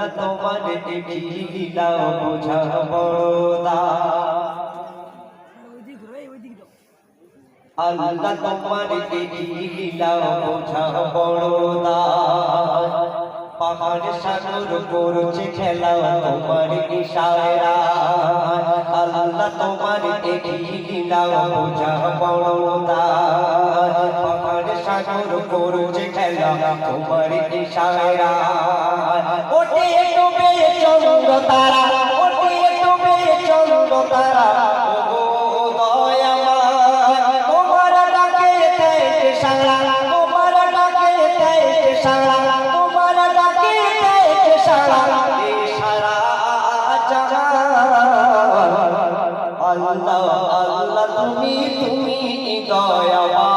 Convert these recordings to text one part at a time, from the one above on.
আল্লাহ তোমার দেখিলা বোঝা বড়দা আল্লাহ তোমার দেখিলা বোঝা বড়দা পাহাড় সাগর করছে খেলা তোমার ইশারা। আল্লাহ তোমার দেখিলা বোঝা বড়দা পাহাড় সাগর করছে খেলা তোমার ইশারা। সারা তোমার ডাকে দেয় সারা, তোমার ডাকে দেয় সারা সারা আল্লাহ আল্লাহ, তুমি তুমি দয়াময়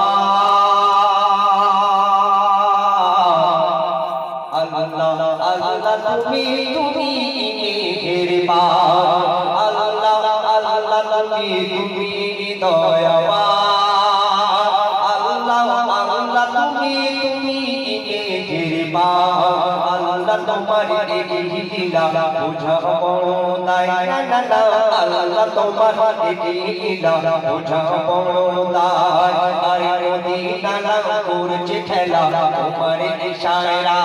আল্লাহ আল্লাহ, তুমি তুমি মেহেরবান। আল্লাহ আল্লাহ, তুমি তুমি দয়াবান। তোমার দিলা বুঝা দায় আল্লাহ তোমার দিলা বুঝা দায় আরে মদিনা নাম করছে খেলা তোমার ইশারা।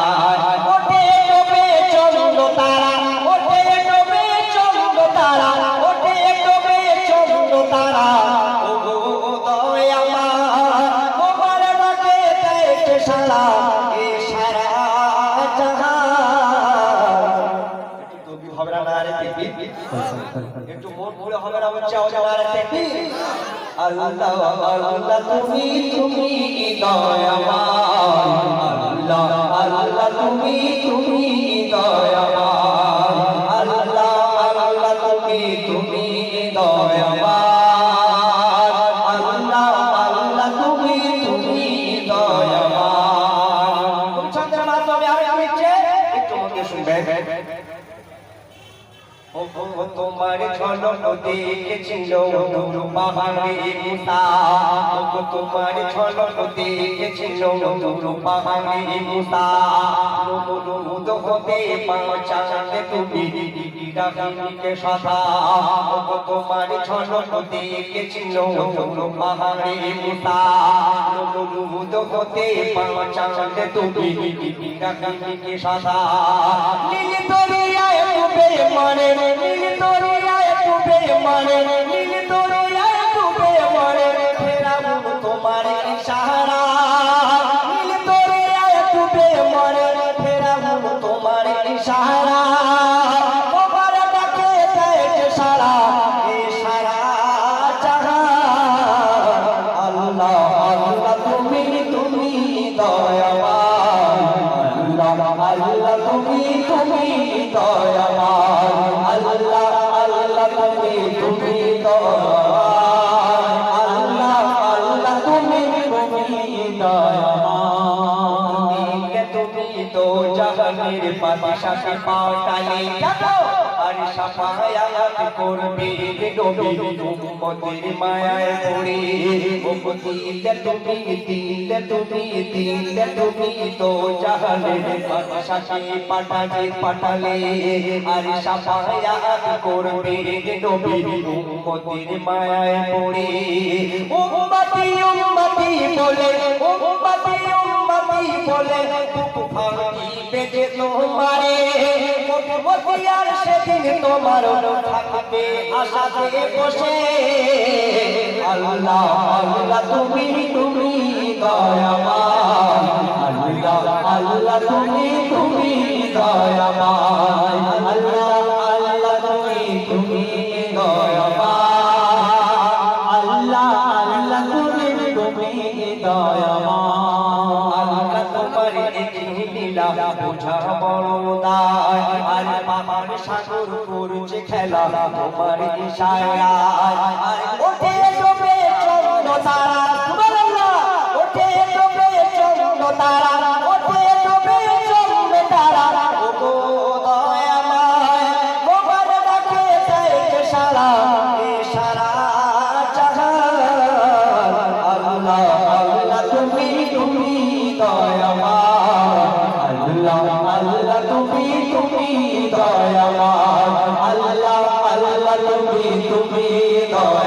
ওঠে ডোবে চন্দ্র তারা, ওঠে ডোবে চন্দ্র তারা, ওঠে ডোবে চন্দ্র তারা। ও গো দয়াময় তোমার ডাকে দেয় সারা। একটু মন খুলে হবে না নারে আল্লাহ তুমি তুমি দয়াবান। আল্লাহ আল্লাহ তুমি তুমি তোমার ঝলক দেখেছিল নূর পাহাড়ে মুসা তোমার ঝলক দেখেছিল নূর পাহাড়ে মুসা নূর হতে পৌঁছাতে তুমি সদা। তোমার দেখেছিল পাহাড়ে মুসা হতে তুমি সদা। দরিয়ায় ডুবে তো জাহানের বাদশাকে পাঠালে জানো আর সাফায়াত করবে নবী উম্মতের মায়ায় পড়ে। উম্মতিতে তুমি দিলে তুমি দিলে তুমি তো জাহানের বাদশাকে পাঠালে পাঠালে আর সাফায়াত করবে নবী উম্মতের মায়ায় পড়ে। উম্মতি উম্মতি বলে উম্মতি উম্মতি বলে পেটে তোমারে। আর সেদিন তোমার থাকবে আশাতে বসে। আল্লাহ আল্লাহ তুমি তুমি দয়াবান। আল্লাহ আল্লাহ তুমি তুমি দয়াবান। লীলা বোঝা বড় দায় আর পাহাড় সাগর করছে খেলা, তোমার ইশারা। ওঠে ডোবে চন্দ্র তারা সুবহানাল্লাহ ওঠে ডোবে চন্দ্র তারা, ওঠে ডোবে চন্দ্র তারা। ও দয়াময় তোমার ডাকে দেয় সারা, এ সারা জাহান। আল্লাহ আল্লাহ, তুমি তুমি দয়াময় আল্লাহ তুমি তুমি দয়া